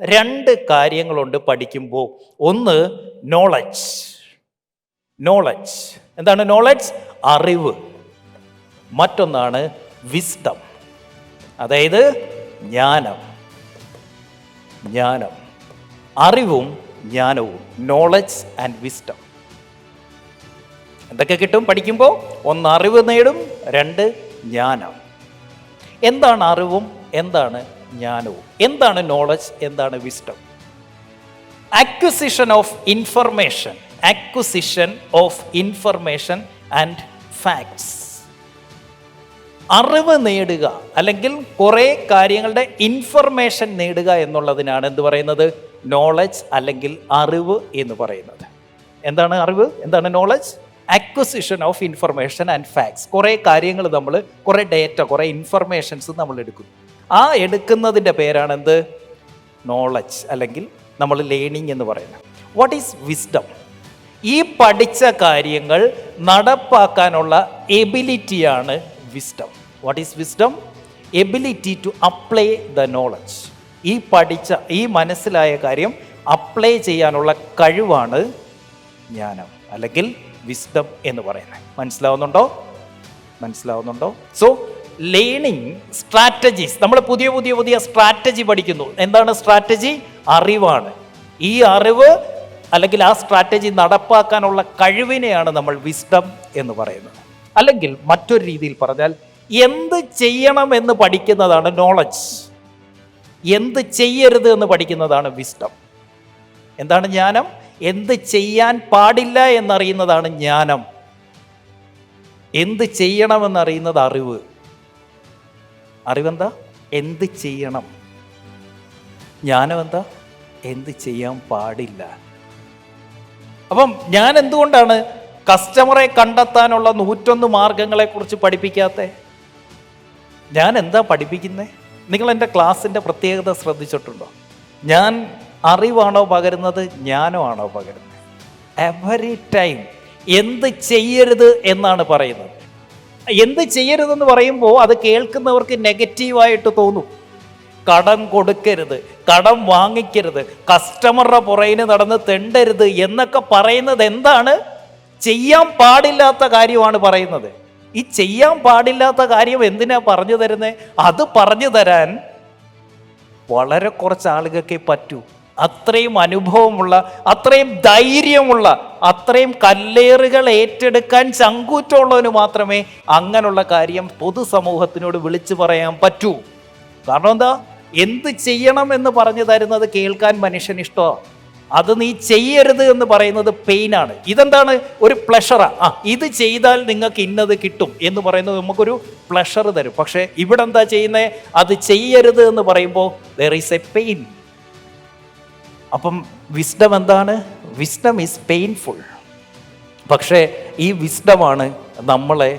രണ്ട് കാര്യങ്ങളുണ്ട് പഠിക്കുമ്പോൾ ഒന്ന് നോളജ് നോളജ് എന്താണ് നോളജ് അറിവ്. മറ്റൊന്നാണ് വിസ്ഡം അതായത് ജ്ഞാനം. ജ്ഞാനം. അറിവും ജ്ഞാനവും. നോളജ് ആൻഡ് വിസ്ഡം എന്തൊക്കെ കിട്ടും പഠിക്കുമ്പോൾ ഒന്ന് അറിവ് നേടും രണ്ട് ജ്ഞാനം. എന്താണ് അറിവും? എന്താണ് ജ്ഞാനവും. എന്താണ് നോളജ് എന്താണ് wisdom acquisition of information acquisition of information and facts അറിവ് നേടുക അല്ലെങ്കിൽ കുറേ കാര്യങ്ങളുടെ ഇൻഫർമേഷൻ നേടുക എന്നുള്ളതിനാണ് എന്ത് പറയുന്നത്? നോളജ് അല്ലെങ്കിൽ അറിവ് എന്ന് പറയുന്നത്. എന്താണ് അറിവ്? എന്താണ് knowledge acquisition of information and facts കുറേ കാര്യങ്ങൾ നമ്മൾ കുറേ ഡേറ്റ കുറേ ഇൻഫർമേഷൻസ് നമ്മൾ എടുക്കുന്നു. ആ എടുക്കുന്നതിന്റെ പേരാണ് എന്ത് നോളജ് അല്ലെങ്കിൽ നമ്മൾ ലേണിംഗ് എന്ന് പറയുന്നത്. വാട്ട് ഈസ് വിസ്ഡം ഈ പഠിച്ച കാര്യങ്ങൾ നടപ്പാക്കാനുള്ള എബിലിറ്റിയാണ് wisdom what is wisdom ability to apply the knowledge ഈ പഠിച്ച ഈ മനസ്സിലായ കാര്യം അപ്ലൈ ചെയ്യാനുള്ള കഴിവാണ് ജ്ഞാനം അല്ലെങ്കിൽ വിസ്ഡം എന്ന് പറയുന്നത്. മനസ്സിലാവുന്നുണ്ടോ? മനസ്സിലാവുന്നുണ്ടോ? സോ ലേണിംഗ് സ്ട്രാറ്റജീസ് നമ്മൾ പുതിയ പുതിയ പുതിയ സ്ട്രാറ്റജി പഠിക്കുന്നു. എന്താണ് സ്ട്രാറ്റജി അറിവാണ്. ഈ അറിവ് അല്ലെങ്കിൽ ആ സ്ട്രാറ്റജി നടപ്പാക്കാനുള്ള കഴിവിനെയാണ് നമ്മൾ വിസ്ഡം എന്ന് പറയുന്നത്. അല്ലെങ്കിൽ മറ്റൊരു രീതിയിൽ പറഞ്ഞാൽ എന്ത് ചെയ്യണം എന്ന് പഠിക്കുന്നതാണ് നോളജ് എന്ത് ചെയ്യരുത് എന്ന് പഠിക്കുന്നതാണ് വിസ്ഡം എന്താണ് ജ്ഞാനം? എന്ത് ചെയ്യാൻ പാടില്ല എന്നറിയുന്നതാണ് ജ്ഞാനം. എന്ത് ചെയ്യണമെന്നറിയുന്നത് അറിവ്. അറിവെന്താ? എന്ത് ചെയ്യണം? ജ്ഞാനം എന്താ എന്ത് ചെയ്യാൻ പാടില്ല. അപ്പം ഞാൻ എന്തുകൊണ്ടാണ് കസ്റ്റമറെ കണ്ടെത്താനുള്ള നൂറ്റൊന്ന് മാർഗങ്ങളെക്കുറിച്ച് പഠിപ്പിക്കാത്തേ? ഞാൻ എന്താ പഠിപ്പിക്കുന്നത് നിങ്ങൾ എന്റെ ക്ലാസ്സിന്റെ പ്രത്യേകത ശ്രദ്ധിച്ചിട്ടുണ്ടോ? ഞാൻ അറിവാണോ പകരുന്നത്? ജ്ഞാനമാണോ പകരുന്നത്? എവറി ടൈം എന്ത് ചെയ്യരുത് എന്നാണ് പറയുന്നത്. എന്ത് ചെയ്യരുതെന്ന് പറയുമ്പോൾ അത് കേൾക്കുന്നവർക്ക് നെഗറ്റീവായിട്ട് തോന്നും. കടം കൊടുക്കരുത് കടം വാങ്ങിക്കരുത് കസ്റ്റമറുടെ പുറയിന് നടന്ന് തെണ്ടരുത് എന്നൊക്കെ പറയുന്നത് എന്താണ്? ചെയ്യാൻ പാടില്ലാത്ത കാര്യമാണ് പറയുന്നത്. ഈ ചെയ്യാൻ പാടില്ലാത്ത കാര്യം എന്തിനാ പറഞ്ഞു തരുന്നത് അത് പറഞ്ഞു തരാൻ വളരെ കുറച്ച് ആളുകൾക്കേ പറ്റൂ. അത്രയും അനുഭവമുള്ള അത്രയും ധൈര്യമുള്ള അത്രയും കല്ലേറുകൾ ഏറ്റെടുക്കാൻ ചങ്കൂറ്റമുള്ളവന് മാത്രമേ അങ്ങനെയുള്ള കാര്യം പൊതുസമൂഹത്തിനോട് വിളിച്ചു പറയാൻ പറ്റൂ. കാരണം എന്താ? എന്ത് ചെയ്യണം എന്ന് പറഞ്ഞു തരുന്നത് കേൾക്കാൻ മനുഷ്യന് ഇഷ്ടമാണ് അത് നീ ചെയ്യരുത് എന്ന് പറയുന്നത് പെയിനാണ്. ഇതെന്താണ്? ഒരു പ്ലഷറാണ് ആ. ഇത് ചെയ്താൽ നിങ്ങൾക്ക് ഇന്നത് കിട്ടും എന്ന് പറയുന്നത് നമുക്കൊരു പ്ലഷർ തരും. പക്ഷേ ഇവിടെ എന്താ ചെയ്യുന്നത് അത് ചെയ്യരുത് എന്ന് പറയുമ്പോൾ ദർ ഈസ് എ പെയിൻ അപ്പം വിസ്ഡം എന്താണ്? വിസ്ഡം ഈസ് പെയിൻഫുൾ പക്ഷേ ഈ വിസ്ഡമാണ് നമ്മളെ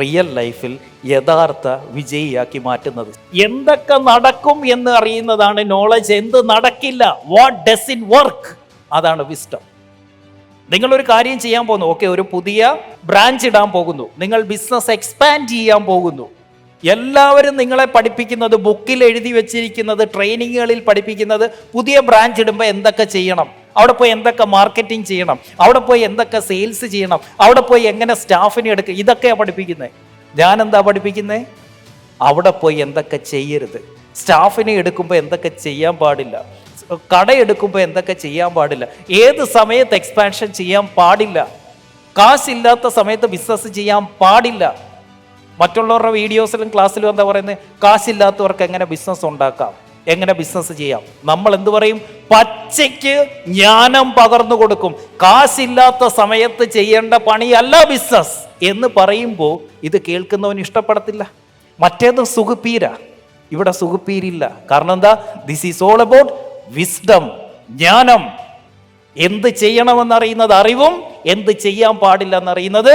റിയൽ ലൈഫിൽ യഥാർത്ഥ വിജയിയാക്കി മാറ്റുന്നത്. എന്തൊക്കെ നടക്കും എന്ന് അറിയുന്നതാണ് നോളജ് എന്ത് നടക്കില്ല? വാട്ട് ഡസ് ഇൻ വർക്ക് അതാണ് വിസ്ഡം നിങ്ങളൊരു കാര്യം ചെയ്യാൻ പോകുന്നു. ഓക്കെ ഒരു പുതിയ ബ്രാഞ്ച് ഇടാൻ പോകുന്നു. നിങ്ങൾ ബിസിനസ് എക്സ്പാൻഡ് ചെയ്യാൻ പോകുന്നു. എല്ലാവരും നിങ്ങളെ പഠിപ്പിക്കുന്നത് ബുക്കിൽ എഴുതി വെച്ചിരിക്കുന്നത് ട്രെയിനിങ്ങുകളിൽ പഠിപ്പിക്കുന്നത് പുതിയ ബ്രാഞ്ച് ഇടുമ്പോൾ എന്തൊക്കെ ചെയ്യണം? അവിടെ പോയി എന്തൊക്കെ മാർക്കറ്റിംഗ് ചെയ്യണം? അവിടെ പോയി എന്തൊക്കെ സെയിൽസ് ചെയ്യണം? അവിടെ പോയി എങ്ങനെ സ്റ്റാഫിനെ എടുക്കുക ഇതൊക്കെയാണ് പഠിപ്പിക്കുന്നത് ഞാൻ എന്താ പഠിപ്പിക്കുന്നത് അവിടെ പോയി എന്തൊക്കെ ചെയ്യരുത്. സ്റ്റാഫിനെ എടുക്കുമ്പോൾ എന്തൊക്കെ ചെയ്യാൻ പാടില്ല. കട എടുക്കുമ്പോൾ എന്തൊക്കെ ചെയ്യാൻ പാടില്ല. ഏത് സമയത്ത് എക്സ്പാൻഷൻ ചെയ്യാൻ പാടില്ല. കാശില്ലാത്ത സമയത്ത് ബിസിനസ് ചെയ്യാൻ പാടില്ല. മറ്റുള്ളവരുടെ വീഡിയോസിലും ക്ലാസ്സിലും എന്താ പറയുന്നത്? കാശില്ലാത്തവർക്ക് എങ്ങനെ ബിസിനസ് ഉണ്ടാക്കാം? എങ്ങനെ ബിസിനസ് ചെയ്യാം? നമ്മൾ എന്ത് പറയും? പച്ചയ്ക്ക് ജ്ഞാനം പകർന്നു കൊടുക്കും. കാശില്ലാത്ത സമയത്ത് ചെയ്യേണ്ട പണിയല്ല ബിസിനസ് എന്ന് പറയുമ്പോൾ ഇത് കേൾക്കുന്നവൻ ഇഷ്ടപ്പെടത്തില്ല. മറ്റേത് സുഖപ്പീര. ഇവിടെ സുഖപ്പീരില്ല. കാരണം എന്താ? This is all about wisdom ജ്ഞാനം. എന്ത് ചെയ്യണമെന്നറിയുന്നത് അറിവും എന്ത് ചെയ്യാൻ പാടില്ല എന്നറിയുന്നത്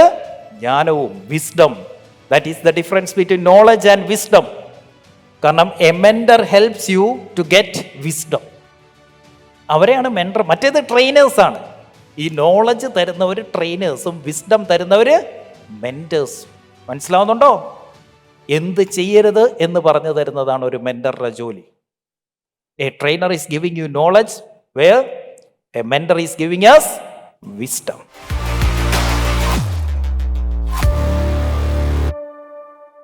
ജ്ഞാനവും wisdom that is the difference between knowledge and wisdom കാരണം a mentor helps you to get wisdom അവരെയാണ് മെൻഡർ മറ്റേത് ട്രെയിനേഴ്സാണ് ഈ നോളജ് തരുന്നവർ ട്രെയിനേഴ്സും വിസ്ഡം തരുന്നവർ മെന്റേഴ്സും മനസ്സിലാവുന്നുണ്ടോ? എന്ത് ചെയ്യരുത് എന്ന് പറഞ്ഞു തരുന്നതാണ് ഒരു മെന്ററുടെ ജോലി. A trainer is giving you knowledge where a mentor is giving us wisdom.